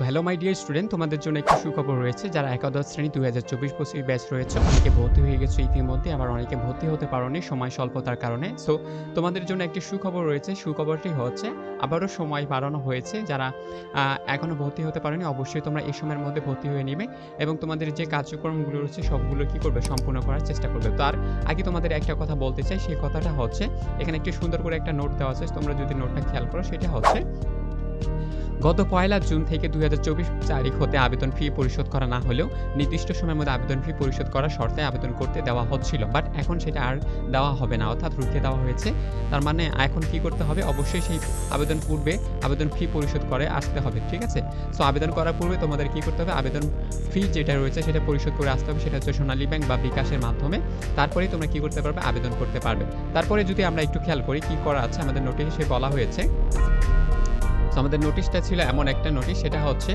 So hello my dear student তোমাদের জন্য একটি সুখবর রয়েছে যারা একাদশ শ্রেণি দুই হাজার চব্বিশ পঁচিশ ব্যাচ রয়েছে। অনেকে ভর্তি হয়ে গেছে ইতিমধ্যে আবার অনেকে ভর্তি হতে পারোনি সময় স্বল্পতার কারণে। সো তোমাদের জন্য একটি সুখবর রয়েছে। সুখবরটি হচ্ছে আবারও সময় বাড়ানো হয়েছে। যারা আহ, এখনও ভর্তি হতে পারোনি অবশ্যই তোমরা এই সময়ের মধ্যে ভর্তি হয়ে নিবে এবং তোমাদের যে কার্যক্রমগুলো রয়েছে সবগুলো কি করবে? সম্পূর্ণ করার চেষ্টা করবে। তার আগে তোমাদের একটা কথা বলতে চাই সেই কথাটা হচ্ছে এখানে একটি সুন্দর করে একটা নোট দেওয়া আছে। তোমরা যদি নোটটা খেয়াল করো সেটা হচ্ছে গত পয়লা জুন থেকে দু হাজার চব্বিশ তারিখ হতে আবেদন ফি পরিশোধ করা না হলেও নির্দিষ্ট সময়ের মধ্যে আবেদন ফি পরিশোধ করার শর্তে আবেদন করতে দেওয়া হচ্ছিল। বাট এখন সেটা আর দেওয়া হবে না, অর্থাৎ রুখে দেওয়া হয়েছে। তার মানে এখন কি করতে হবে? অবশ্যই সেই আবেদন পূর্বে আবেদন ফি পরিশোধ করে আসতে হবে, ঠিক আছে? সো আবেদন করার পূর্বে তোমাদের কি করতে হবে? আবেদন ফি যেটা রয়েছে সেটা পরিশোধ করে আসতে হবে। সেটা হচ্ছে সোনালী ব্যাংক বা বিকাশের মাধ্যমে। তারপরেই তোমরা কি করতে পারবে? আবেদন করতে পারবে। তারপরে যদি আমরা একটু খেয়াল করি, কি করা আছে? আমাদের নোটিশে বলা হয়েছে। তো আমাদের নোটিশটা ছিল এমন একটা নোটিশ, সেটা হচ্ছে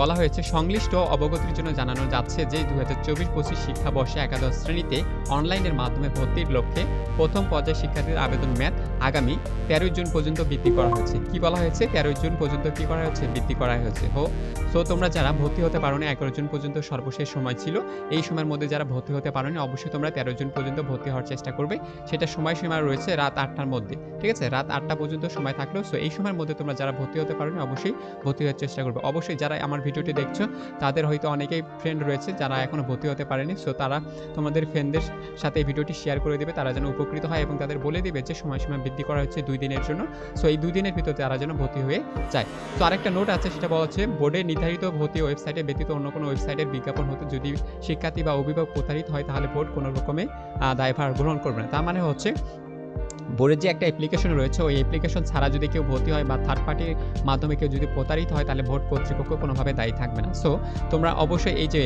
বলা হয়েছে সংশ্লিষ্ট অবগতির জন্য জানানো যাচ্ছে যে দু হাজার চব্বিশ পঁচিশ শিক্ষাবর্ষে একাদশ শ্রেণীতে অনলাইনের মাধ্যমে ভর্তির লক্ষ্যে প্রথম পর্যায়ে শিক্ষার্থীর আবেদন মেয়াদ আগামী তেরোই জুন পর্যন্ত বৃদ্ধি করা হয়েছে। কি বলা হয়েছে? তেরোই জুন পর্যন্ত কি করা হয়েছে? বৃদ্ধি করা হয়েছে। হো, সো তোমরা যারা ভর্তি হতে পারো না এগারো জুন পর্যন্ত সর্বশেষ সময় ছিল। এই সময়ের মধ্যে যারা ভর্তি হতে পারো না অবশ্যই তোমরা তেরো জুন পর্যন্ত ভর্তি হওয়ার চেষ্টা করবে। সেটা সময়সীমা রয়েছে রাত আটটার মধ্যে। ঠিক আছে? রাত আটটা পর্যন্ত সময় থাকলেও, সো এই সময়ের মধ্যে তোমরা যারা ভর্তি হতে পারো অবশ্যই ভর্তি হওয়ার চেষ্টা করবে। অবশ্যই যারা আমার ভিডিওটি দেখছ, তাদের হয়তো অনেকেই ফ্রেন্ড রয়েছে যারা এখনও ভর্তি হতে পারেনি। সো তারা তোমাদের ফ্রেন্ডদের সাথে এই ভিডিওটি শেয়ার করে দেবে। তারা যেন উপকৃত হয় এবং তাদের বলে দিবে যে সময়সীমা বৃদ্ধি করা হচ্ছে দুই দিনের জন্য। সো এই দুই দিনের ভিতরে তারা যেন ভর্তি হয়ে যায়। তো আরেকটা নোট আছে, সেটা বলা হচ্ছে, বোর্ডে নির্ধারিত ভর্তি ওয়েবসাইটে ব্যতীত অন্য কোনো ওয়েবসাইটের বিজ্ঞাপন হতে যদি শিক্ষার্থী বা অভিভাবক প্রতারিত হয়, তাহলে বোর্ড কোনো রকমে দায়ভার গ্রহণ করবে না। তার মানে হচ্ছে বোর্ডের যে একটা অ্যাপ্লিকেশন রয়েছে, ওই অ্যাপ্লিকেশন ছাড়া যদি কেউ ভর্তি হয় বা থার্ড পার্টির মাধ্যমে কেউ যদি প্রতারিত হয়, তাহলে বোর্ড কর্তৃপক্ষ কোনোভাবে দায়ী থাকবে না। সো তোমরা অবশ্যই এই যে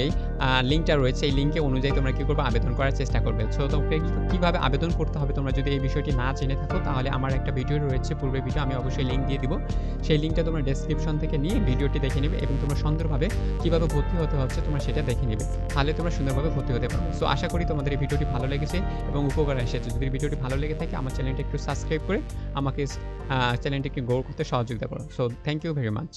লিঙ্কটা রয়েছে, এই লিঙ্কে অনুযায়ী তোমরা কী করবে? আবেদন করার চেষ্টা করবে। সো তোমাকে কীভাবে আবেদন করতে হবে? তোমরা যদি এই বিষয়টি না জেনে থাকো, তাহলে আমার একটা ভিডিও রয়েছে, পূর্বের ভিডিও আমি অবশ্যই লিঙ্ক দিয়ে দিব। সেই লিঙ্কটা তোমরা ডেসক্রিপশন থেকে নিয়ে ভিডিওটি দেখে নেবে এবং তোমরা সুন্দরভাবে কীভাবে ভর্তি হতে হচ্ছে, তোমরা সেটা দেখে নেবে। তাহলে তোমরা সুন্দরভাবে ভর্তি হতে পারবে। সো আশা করি তোমাদের এই ভিডিওটি ভালো লেগেছে এবং উপকার এসেছে। যদি ভিডিওটি ভালো লেগে থাকে, আমার চ্যানেলটি একটু সাবস্ক্রাইব করে আমাকে চ্যানেলটিকে গ্রো করতে সহযোগিতা করো। So thank you very much